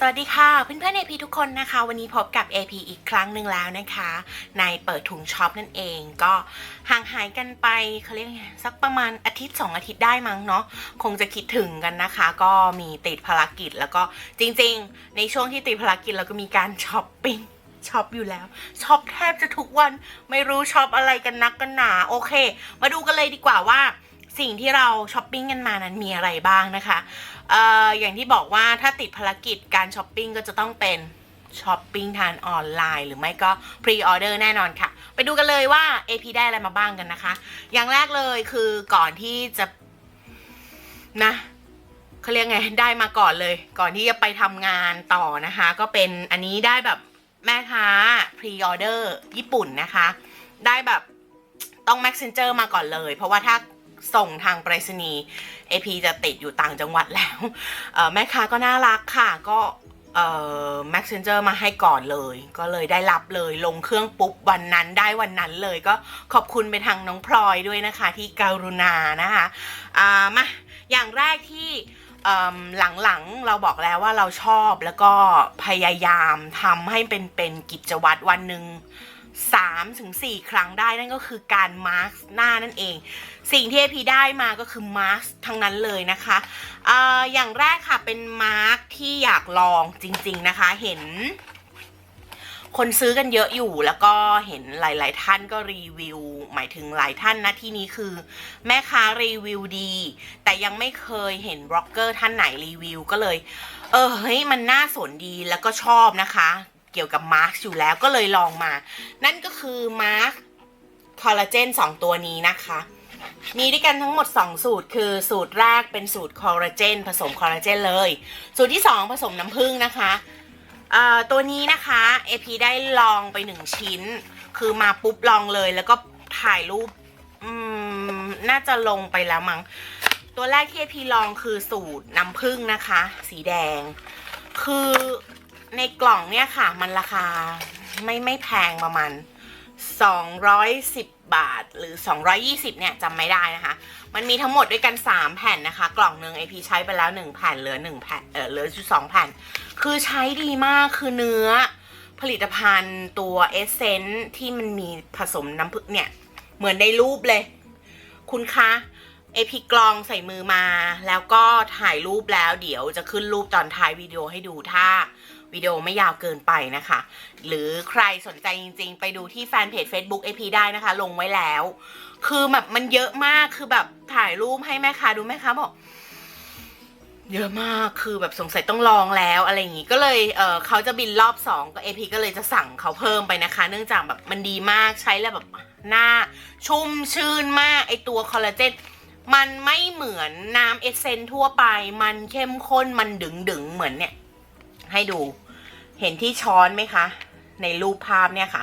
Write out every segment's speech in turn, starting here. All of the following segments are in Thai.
สวัสดีค่ะเพื่อนๆ AP ทุกคนนะคะ วันนี้พบกับ AP อีกครั้งหนึ่งแล้วนะคะ ในเปิดถุงช็อปนั่นเองก็ห่างหายกันไปเขาเรียกสักประมาณอาทิตย์ 2 อาทิตย์ได้มั้งเนาะคงจะคิดถึงกันนะคะ ก็มีติดภารกิจแล้วก็จริงๆ ในช่วงที่ติดภารกิจเราก็มีการช้อปปิ้งช็อปอยู่แล้วช็อปแทบจะทุกวันไม่รู้ช็อปอะไรกันนักกันหนาโอเค มาดูกันเลยดีกว่าว่า สิ่งที่เราช้อปปิ้งกันมานั้นมีอะไรบ้างนะคะเอ่ออย่างที่บอกว่าถ้าติดภารกิจการช้อปปิ้งก็จะต้องเป็นช้อปปิ้งทางออนไลน์ หรือไม่ก็พรีออเดอร์แน่นอนค่ะ ไปดูกันเลยว่า AP ได้อะไรมาบ้างกันนะคะ อย่างแรกเลยคือก่อนที่จะนะเขาเรียกไงได้มาก่อนเลย ก่อนที่จะไปทำงานต่อนะคะ ก็เป็นอันนี้ได้แบบแม่ค้าพรีออเดอร์ญี่ปุ่นนะคะ ได้แบบต้อง messenger มาก่อนเลย เพราะว่าถ้า ส่งทางไปรษณีย์ AP จะติดอยู่ต่างจังหวัดแล้วแม่ค้าก็น่ารักค่ะก็เอ่อ messenger มาให้ก่อนเลย ก็เลยได้รับเลยลงเครื่องปุ๊บวันนั้นได้วันนั้นเลยก็ขอบคุณไปทางน้องพลอยด้วยนะคะ ที่การุณานะคะอ่ามาอย่างแรกที่หลังๆเราบอกแล้วว่าเราชอบแล้วก็พยายามทำให้เป็นเป็นกิจวัตรวันหนึ่ง 3ถึง4ครั้งได้นั่นก็คือการมาร์กหน้านั่นเอง สิ่งที่ AP ได้มาก็คือมาร์กทั้งนั้นเลยนะคะออย่างแรกค่ะเป็นมาร์กที่อยากลองจริง ๆนะคะเห็น คนซื้อกันเยอะอยู่แล้วก็เห็นหลาย ๆ ท่านก็รีวิว หมายถึงหลายท่านนะที่นี้คือ แม่ค้ารีวิวดี แต่ยังไม่เคยเห็นบล็อกเกอร์ท่านไหนรีวิวก็เลย เออเฮ้ยมันน่าสนดีแล้วก็ชอบนะคะ กี่ยวกับมาร์กอยู่แล้วก็เลยลองมา นั่นก็คือมาร์กคอลลาเจน2 ตัวนี้นะคะ มีด้วยกันทั้งหมด 2 สูตร คือสูตรแรกเป็นสูตรคอลลาเจนผสมคอลลาเจนเลย สูตรที่ 2 ผสมน้ำผึ้งนะคะตัวนี้นะคะ AP ได้ลองไป 1 ชิ้น คือมาปุ๊บลองเลย แล้วก็ถ่ายรูปน่าจะลงไปแล้วมั้งตัวแรกที่ AP ลองคือสูตรน้ำผึ้งนะคะ สีแดง คือ ในกล่องเนี่ยค่ะ มันราคาไม่ไม่แพงประมาณ210 บาทหรือ 220 เนี่ยจำไม่ได้นะคะ มันมีทั้งหมดด้วยกัน 3 แผ่นนะคะ กล่องหนึ่ง AP ใช้ไปแล้ว 1 แผ่นเหลือ 1 แผ่นเออเหลืออยู่2แผ่น คือใช้ดีมากคือเนื้อผลิตภัณฑ์ตัวเอเซนที่มันมีผสมน้ำผึ้งเนี่ย เหมือนในรูปเลย คุณคะเอพีกลองใส่มือมา แล้วก็ถ่ายรูปแล้วเดี๋ยวจะขึ้นรูปตอนท้ายวิดีโอให้ดูถ้า วิดีโอไม่ยาวเกินไปนะคะ หรือใครสนใจจริงๆ ไปดูที่แฟนเพจ Facebook AP ได้นะคะ ลงไว้แล้ว คือแบบมันเยอะมากคือแบบถ่ายรูปให้แม่ค้าดูแม่ค้าบอกเยอะมาก คือแบบสงสัยต้องลองแล้วอะไรอย่างงี้ ก็เลยเออเขาจะบินรอบสองก็เอพีก็เลยจะสั่งเขาเพิ่มไปนะคะ เนื่องจากแบบมันดีมากใช้แล้วแบบหน้า ชุ่มชื่นมาก ไอตัวคอลลาเจนมันไม่เหมือนน้ำเอสเซนทั่วไป มันเข้มข้น มันดึงดึงเหมือนเนี่ย ให้ดู เห็นที่ช้อนไหมคะ ในรูปภาพเนี่ยค่ะ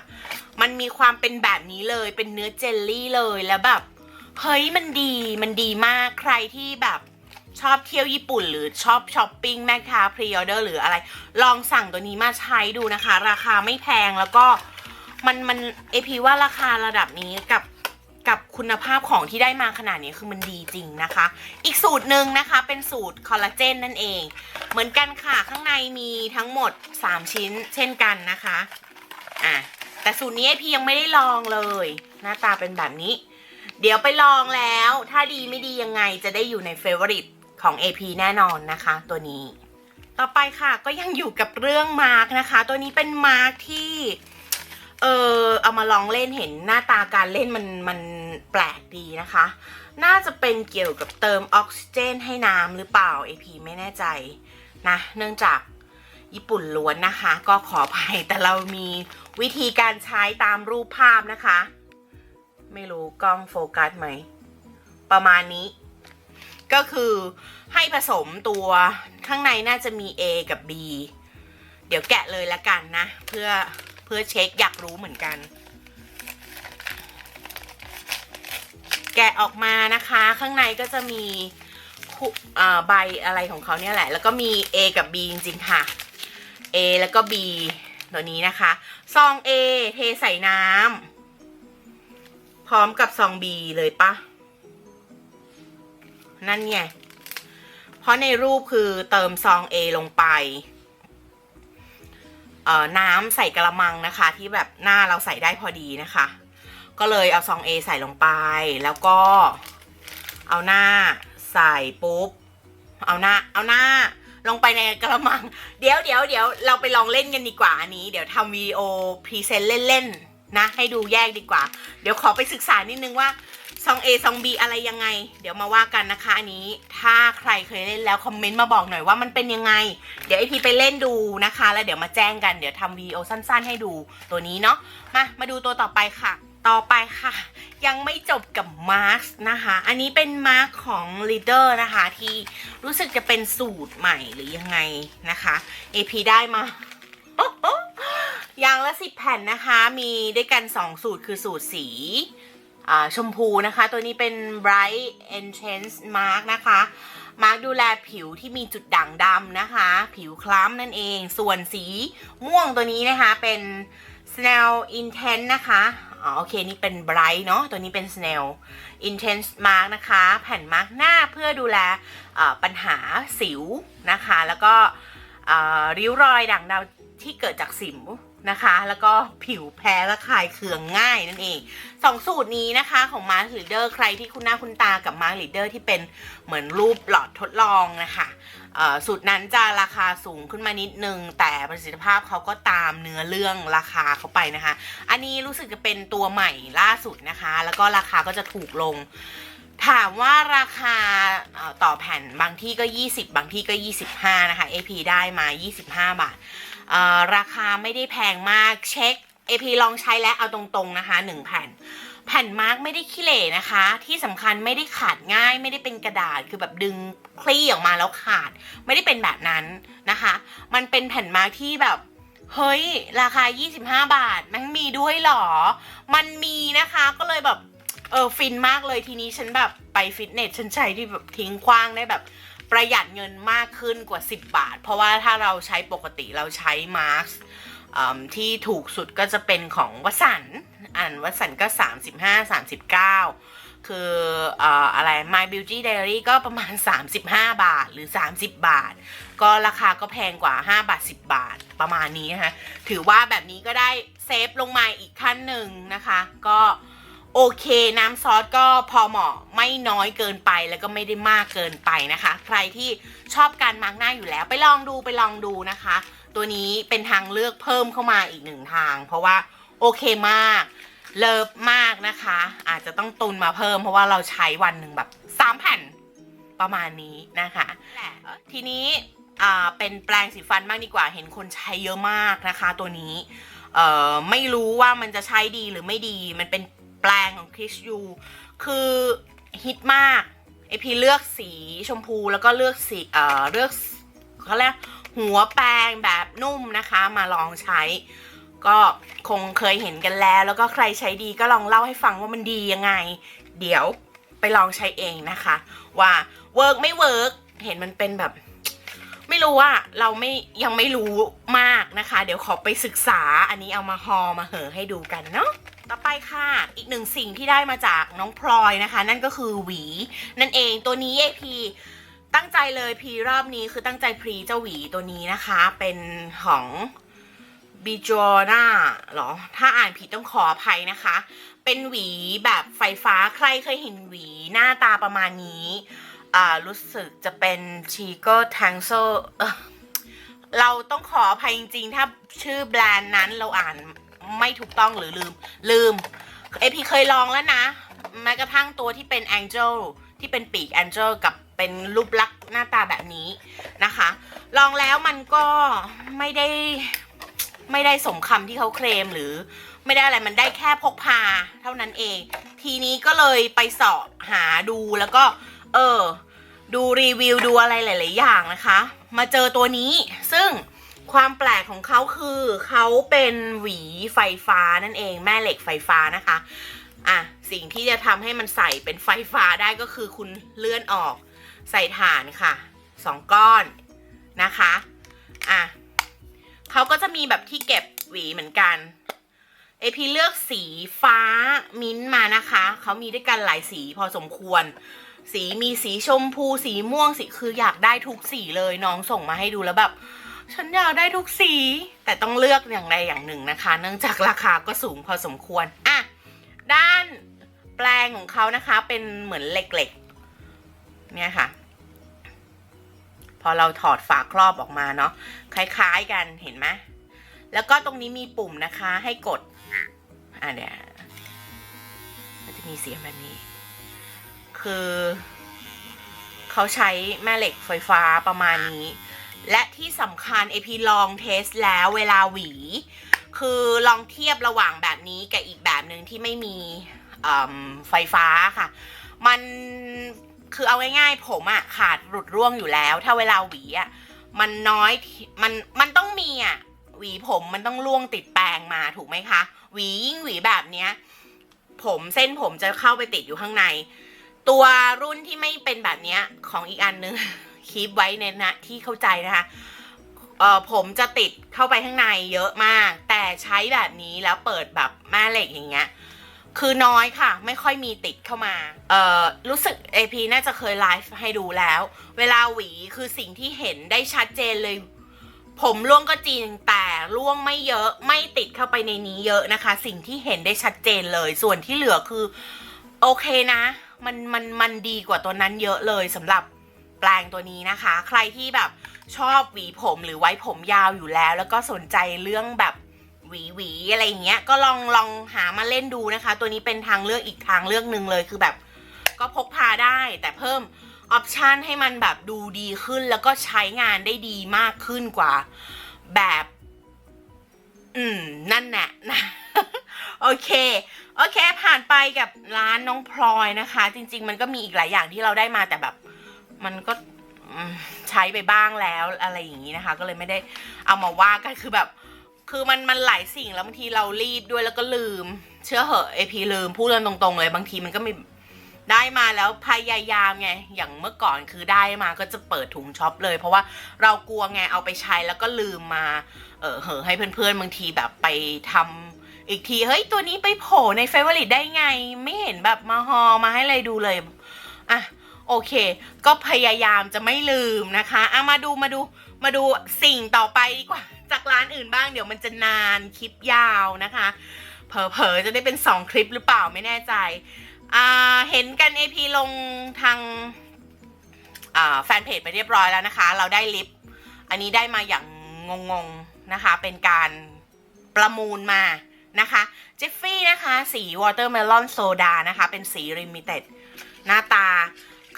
มันมีความเป็นแบบนี้เลยเป็นเนื้อเจลลี่เลยแล้วแบบเฮ้ยมันดีมันดีมากใครที่แบบชอบเที่ยวญี่ปุ่นหรือชอบช้อปปิ้งแม่ค้าพรีออเดอร์หรืออะไร ลองสั่งตัวนี้มาใช้ดูนะคะ ราคาไม่แพงแล้วก็มันมันเอพีว่าราคาระดับนี้กับ กับคุณภาพของที่ได้มาขนาดนี้คือมันดีจริงนะคะ อีกสูตรหนึ่งนะคะเป็นสูตรคอลลาเจนนั่นเอง เหมือนกันค่ะข้างในมีทั้งหมด 3 ชิ้นเช่นกันนะคะอะแต่สูตรนี้พี่ยังไม่ได้ลองเลย หน้าตาเป็นแบบนี้ เดี๋ยวไปลองแล้ว ถ้าดีไม่ดียังไงจะได้อยู่ในเฟเวอริตของ AP แน่นอนนะคะ ตัวนี้ ต่อไปค่ะก็ยังอยู่กับเรื่องมาร์กนะคะ ตัวนี้เป็นมาร์กที่เออเอามาลองเล่นเห็นหน้าตาการเล่นมันมัน ปลกดีนะคะ น่าจะเป็นเกี่ยวกับเติมออกซิเจนให้น้ำหรือเปล่า AP ไม่แน่ใจนะ เนื่องจากญี่ปุ่นล้วนนะคะ ก็ขออภัยแต่เรามีวิธีการใช้ตามรูปภาพนะคะ ไม่รู้กล้องโฟกัสไหม ประมาณนี้ ก็คือให้ผสมตัวข้างในน่าจะมี A กับ B เดี๋ยวแกะเลยละกันนะ เพื่อเพื่อเช็คอยากรู้เหมือนกัน แกะออกมานะคะ ข้างในก็จะมีใบอะไรของเขาเนี่ยแหละ แล้วก็มี A กับ B จริงๆค่ะ A แล้วก็ B ตัวนี้นะคะซอง A เทใส่น้ำพร้อมกับซอง B เลยปะนั่นไงเพราะในรูปคือเติมซอง A ลงไปน้ำใส่กระมังนะคะ ที่แบบหน้าเราใส่ได้พอดีนะคะ ก็เลยเอาซอง A ใส่ลงไป แล้วก็เอาหน้าใส่ปุ๊บ เอาหน้า เอาหน้า ลงไปในกระมัง เดี๋ยวเดี๋ยวเดี๋ยวเราไปลองเล่นกันดีกว่าอันนี้ เดี๋ยวทำวิดีโอพรีเซนต์เล่นๆนะ ให้ดูแยกดีกว่า เดี๋ยวขอไปศึกษานิดนึงว่าซอง A ซอง B อะไรยังไง เดี๋ยวมาว่ากันนะคะ อันนี้ ถ้าใครเคยเล่นแล้วคอมเมนต์มาบอกหน่อยว่ามันเป็นยังไง เดี๋ยวไอพีไปเล่นดูนะคะ แล้วเดี๋ยวมาแจ้งกัน เดี๋ยวทำวิดีโอสั้น ๆ ให้ดูตัวนี้เนาะ มา มาดูตัวต่อไปค่ะ ต่อไปค่ะ ยังไม่จบกับมาร์คนะคะ อันนี้เป็นมาร์คของ Leader นะคะ ที่รู้สึกจะเป็นสูตรใหม่หรือยังไงนะคะ AP ได้มาอย่างละสิบแผ่นนะคะ มีด้วยกัน 2 สูตรคือสูตรสีชมพูนะคะ ตัวนี้เป็น Bright Intense Mark นะคะ มาร์กดูแลผิวที่มีจุดด่างดำนะคะ ผิวคล้ำนั่นเอง ส่วนสีม่วงตัวนี้นะคะเป็น Snail Intense นะคะอ๋อโอเค นี่เป็น Bright เนาะตัวนี้เป็น Snail Intense Mark นะคะ แผ่นมาร์กหน้าเพื่อดูแลอ่อปัญหาสิวนะคะ แล้วก็อ่อริ้วรอยด่างดำที่เกิดจากสิว นะคะ แล้วก็ผิวแพ้และคลายเคืองง่ายนั่นเองสองสูตรนี้นะคะของ Mark Leader ใครที่คุณหน้าคุณตากับ Mark Leader ที่เป็นเหมือนรูปหลอดทดลองนะคะสูตรนั้นจะราคาสูงขึ้นมานิดนึง แต่ประสิทธิภาพเขาก็ตามเนื้อเรื่องราคาเขาไปนะคะ อันนี้รู้สึกจะเป็นตัวใหม่ล่าสุดนะคะ แล้วก็ราคาก็จะถูกลงถามว่าราคาต่อแผ่นบางที่ก็ 20 บางที่ก็ 25 นะคะ AP ได้มา 25 บาท ราคาไม่ได้แพงมากเช็ค AP ลองใช้แล้วเอาตรงๆนะคะ1แผ่น แผ่นมาร์กไม่ได้ขี้เหร่นะคะ ที่สำคัญไม่ได้ขาดง่าย ไม่ได้เป็นกระดาษคือแบบดึงคลี่ออกมาแล้วขาด ไม่ได้เป็นแบบนั้นนะคะ มันเป็นแผ่นมาร์กที่แบบเฮ้ย ราคา 25 บาท มันมีด้วยหรอ มันมีนะคะก็เลยแบบ เออฟินมากเลยทีนี้ฉันแบบไปฟิตเนส ฉันใช้ที่แบบทิ้งคว้างได้แบบ ประหยัดเงินมากขึ้นกว่า 10 บาท เพราะว่าถ้าเราใช้ปกติเราใช้มาร์คที่ถูกสุดก็จะเป็นของวสันต์อ่านวสันต์ก็ 35 39 คือเอ่ออะไร My Beauty Diary ก็ประมาณ 35 บาทหรือ 30 บาท ก็ราคาก็แพงกว่า 5 บาท 10 บาทประมาณนี้นะคะถือว่าแบบนี้ก็ได้เซฟลงมาอีกขั้นหนึ่งนะคะ ก็ โอเคน้ำซอสก็พอเหมาะไม่น้อยเกินไปแล้วก็ไม่ได้มากเกินไปนะคะ ใครที่ชอบการมาร์กหน้าอยู่แล้วไปลองดูไปลองดูนะคะ ตัวนี้เป็นทางเลือกเพิ่มเข้ามาอีกหนึ่งทาง เพราะว่าโอเคมากเลิฟมากนะคะ อาจจะต้องตุนมาเพิ่ม เพราะว่าเราใช้วันหนึ่งแบบสามแผ่นประมาณนี้นะคะทีนี้เป็นแปรงสีฟันมากดีกว่าเห็นคนใช้เยอะมากนะคะ ตัวนี้ไม่รู้ว่ามันจะใช้ดีหรือไม่ดีมันเป็น แปรงของคริสยูคือฮิตมากไอพีเลือกสีชมพูแล้วก็เลือกสีเอ่อเลือกเขาเรียกหัวแปรงแบบนุ่มนะคะมาลองใช้ ก็คงเคยเห็นกันแล้ว แล้วก็ใครใช้ดีก็ลองเล่าให้ฟังว่ามันดียังไง เดี๋ยวไปลองใช้เองนะคะ ว่าเวิร์กไม่เวิร์กเห็นมันเป็นแบบ ไม่รู้ว่าเราไม่ยังไม่รู้มากนะคะ เดี๋ยวขอไปศึกษาอันนี้เอามาฮอมาเหอให้ดูกันเนาะต่อไปค่ะอีกหนึ่งสิ่งที่ได้มาจากน้องพลอยนะคะ นั่นก็คือหวี นั่นเองตัวนี้เอพีตั้งใจเลยพีรอบนี้คือตั้งใจพรีเจ้าหวีตัวนี้นะคะ เป็นของบิจอน่าหรอ ถ้าอ่านผิดต้องขออภัยนะคะ เป็นหวีแบบไฟฟ้าใครเคยเห็นหวีหน้าตาประมาณนี้ อ่ารู้สึกจะเป็นชีโก้ทังโซเราต้องขออภัยจริงๆ ถ้าชื่อแบรนด์นั้นเราอ่านไม่ถูกต้องหรือลืม ลืมเอพีเคยลองแล้วนะ แม้กระทั่งตัวที่เป็น Angel ที่เป็นปีก Angel กับเป็นรูปลักษณ์หน้าตาแบบนี้นะคะ ลองแล้วมันก็ไม่ได้ไม่ได้สมคำที่เขาเคลมหรือไม่ได้อะไรมันได้แค่พกพาเท่านั้นเอง ทีนี้ก็เลยไปสาะหาดูแล้วก็ เออ ดูรีวิวดูอะไรหลาย ๆ อย่างนะคะ มาเจอตัวนี้ซึ่งความแปลกของเขาคือเขาเป็นหวีไฟฟ้านั่นเองแม่เหล็กไฟฟ้านะคะอะสิ่งที่จะทำให้มันใส่เป็นไฟฟ้าได้ก็คือคุณเลื่อนออกใส่ฐานค่ะสองก้อนนะคะอะเขาก็จะมีแบบที่เก็บหวีเหมือนกันเอพีเลือกสีฟ้ามิ้นท์มานะคะ เขามีด้วยกันหลายสีพอสมควร สีมีสีชมพูสีม่วงสีคืออยากได้ทุกสีเลยน้องส่งมาให้ดูแล้วแบบ ฉันอยากได้ทุกสี แต่ต้องเลือกอย่างใดอย่างหนึ่งนะคะ เนื่องจากราคาก็สูงพอสมควรอะด้านแปลงของเขานะคะ เป็นเหมือนเหล็กๆ เนี่ยค่ะ พอเราถอดฝาครอบออกมาเนาะคล้ายๆกันเห็นไหมแล้วก็ตรงนี้มีปุ่มนะคะให้กด อะเดี๋ยวมันจะมีเสียงแบบนี้ คือ เขาใช้แม่เหล็กไฟฟ้าประมาณนี้ และที่สำคัญ AP ลองเทสแล้วเวลาหวี คือลองเทียบระหว่างแบบนี้กับอีกแบบหนึ่งที่ไม่มีไฟฟ้าค่ะ มันคือเอาง่ายๆผมอะขาดหลุดร่วงอยู่แล้ว ถ้าเวลาหวีอะมันน้อยมันมันต้องมีอะหวีผมมันต้องร่วงติดแปรงมาถูกไหมคะ หวียิ่งหวีแบบเนี้ย ผมเส้นผมจะเข้าไปติดอยู่ข้างใน ตัวรุ่นที่ไม่เป็นแบบนี้ของอีกอันนึงคีปไว้ในนะที่เข้าใจนะคะเอ่อผมจะติดเข้าไปข้างในเยอะมาก แต่ใช้แบบนี้แล้วเปิดแบบแม่เหล็กอย่างเงี้ยคือน้อยค่ะ ไม่ค่อยมีติดเข้ามา เอ่อ รู้สึก AP น่าจะเคยไลฟ์ให้ดูแล้ว เวลาหวีคือสิ่งที่เห็นได้ชัดเจนเลย ผมร่วงก็จริงแต่ร่วงไม่เยอะไม่ติดเข้าไปในนี้เยอะนะคะ สิ่งที่เห็นได้ชัดเจนเลย ส่วนที่เหลือคือ โอเคนะ มันมันมันดีกว่าตัวนั้นเยอะเลยสำหรับแปลงตัวนี้นะคะ ใครที่แบบชอบหวีผมหรือไว้ผมยาวอยู่แล้ว แล้วก็สนใจเรื่องแบบหวีหวีอะไรอย่างเงี้ยก็ลองลองหามาเล่นดูนะคะ ตัวนี้เป็นทางเลือกอีกทางเลือกหนึ่งเลยคือแบบ ก็พกพาได้แต่เพิ่มออปชันให้มันแบบดูดีขึ้นแล้วก็ใช้งานได้ดีมากขึ้นกว่าแบบ อืม นั่นแหละนะ โอเค โอเคผ่านไปกับร้านน้องพลอยนะคะ จริง ๆ มันก็มีอีกหลายอย่างที่เราได้มาแต่แบบ มันก็ใช้ไปบ้างแล้วอะไรอย่างนี้นะคะ ก็เลยไม่ได้เอามาว่ากันคือแบบ คือมันมันหลายสิ่งแล้วบางทีเรารีบด้วยแล้วก็ลืม เชื่อเหอะเอพีลืมพูดกันตรงๆเลยบางทีมันก็ไม่ได้มาแล้วพยายามไง อย่างเมื่อก่อนคือได้มาก็จะเปิดถุงช็อปเลย เพราะว่าเรากลัวไงเอาไปใช้แล้วก็ลืมมา เออเหอให้เพื่อนๆบางทีแบบไปทำ อีกที เฮ้ย ตัวนี้ไปโผล่ในเฟเวอริตได้ไง ไม่เห็นแบบมาฮอมาให้เลยดูเลย อะ โอเค ก็พยายามจะไม่ลืมนะคะอะมาดูมาดูมาดูสิ่งต่อไปดีกว่า จากร้านอื่นบ้างเดี๋ยวมันจะนานคลิปยาวนะคะ เผลอๆจะได้เป็น 2 คลิปหรือเปล่าไม่แน่ใจอ่าเห็นกัน AP ลงทางแฟนเพจไปเรียบร้อยแล้วนะคะ เราได้ลิฟต์อันนี้ได้มาอย่างงงๆนะคะ เป็นการประมูลมา นะคะเจฟฟี่นะคะ สีวอเตอร์เมลอนโซดานะคะ เป็นสีริมิเต็ดหน้าตา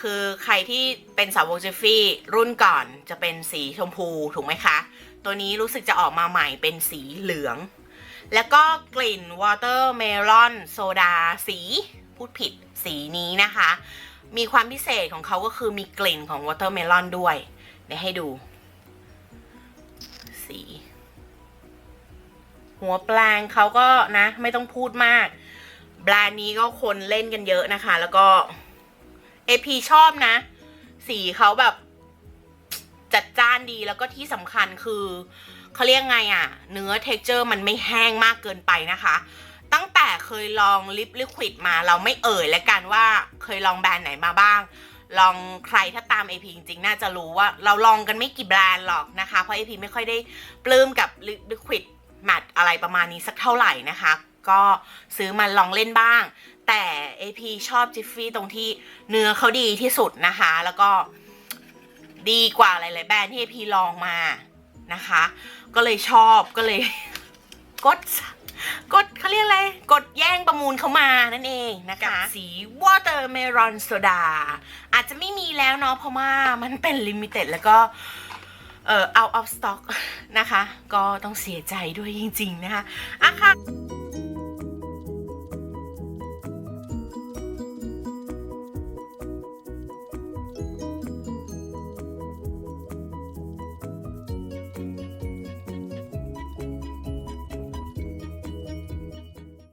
คือใครที่เป็นสาวกเจฟฟี่รุ่นก่อนจะเป็นสีชมพูถูกไหมคะ ตัวนี้รู้สึกจะออกมาใหม่เป็นสีเหลือง แล้วก็กลิ่นวอเตอร์เมลอนโซดาสีพูดผิดสีนี้นะคะ มีความพิเศษของเขาก็คือมีกลิ่นของวอเตอร์เมลอนด้วย เดี๋ยวให้ดู หัวแปลงเขาก็นะ ไม่ต้องพูดมากแบรนด์นี้ก็คนเล่นกันเยอะนะคะ แล้วก็ AP ชอบนะ สีเขาแบบ จัดจ้านดีแล้วก็ที่สำคัญคือเขาเรียกไงอะ่ะ เนื้อเท็กเจอร์มันไม่แห้งมากเกินไปนะคะ ตั้งแต่เคยลองลิปลิควิดมาเราไม่เอ่ยแล้วกันว่าเคยลองแบรนด์ไหนมาบ้าง ลองใครถ้าตาม AP จริงๆ น่าจะรู้ว่า เราลองกันไม่กี่แบรนด์หรอกนะคะ เพราะ AP ไม่ค่อยได้ปลื้มกับลิควิด แมทอะไรประมาณนี้สักเท่าไหร่นะคะ ก็ซื้อมาลองเล่นบ้าง แต่ AP ชอบจิฟฟี่ตรงที่เนื้อเขาดีที่สุดนะคะ แล้วก็ดีกว่าหลายๆแบรนด์ที่ AP ลองมานะคะ ก็เลยชอบก็เลยกดกดเขาเรียกอะไร กดแย่งประมูลเขามานั่นเองนะคะ สี Watermelon Soda อาจจะไม่มีแล้วเนาะเพราะว่ามันเป็นลิมิเต็ดแล้วก็ เอ่อ out of stock นะคะ ก็ต้องเสียใจด้วยจริง ๆ นะคะอะค่ะ